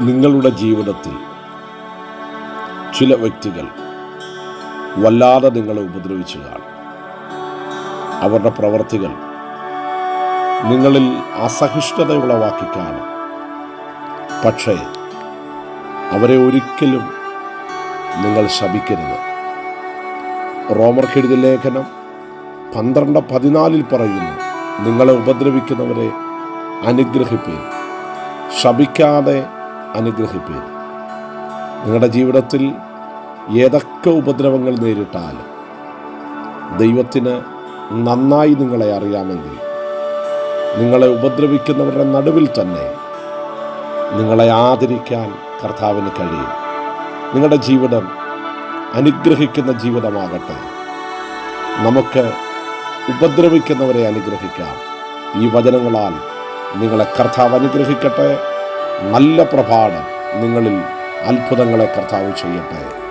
നിങ്ങളുടെ ജീവിതത്തിൽ ചില വ്യക്തികൾ വല്ലാതെ നിങ്ങളെ ഉപദ്രവിച്ചു കാണും. അവരുടെ പ്രവർത്തികൾ നിങ്ങളിൽ അസഹിഷ്ണുത ഉളവാക്കി കാണും പക്ഷേ അവരെ ഒരിക്കലും നിങ്ങൾ ശപിക്കരുത്. റോമർക്കെഴുതിയ ലേഖനം പന്ത്രണ്ട് പതിനാലിൽ പറയുന്നു നിങ്ങളെ ഉപദ്രവിക്കുന്നവരെ അനുഗ്രഹിപ്പീൻ. ശപിക്കാതെ അനുഗ്രഹിപ്പീൻ. നിങ്ങളുടെ ജീവിതത്തിൽ ഏതൊക്കെ ഉപദ്രവങ്ങൾ നേരിട്ടാലും ദൈവത്തിന് നന്നായി നിങ്ങളെ അറിയാമെങ്കിൽ നിങ്ങളെ ഉപദ്രവിക്കുന്നവരുടെ നടുവിൽ തന്നെ നിങ്ങളെ ആദരിക്കാൻ കർത്താവിന് കഴിയും. നിങ്ങളുടെ ജീവിതം അനുഗ്രഹിക്കുന്ന ജീവിതമാകട്ടെ. നമുക്ക് ഉപദ്രവിക്കുന്നവരെ അനുഗ്രഹിക്കാം. ഈ വചനങ്ങളാൽ നിങ്ങളെ കർത്താവ് അനുഗ്രഹിക്കട്ടെ. നല്ല പ്രഭാതം നിങ്ങളിൽ അത്ഭുതങ്ങളെ കർത്താവ് ചെയ്യട്ടെ.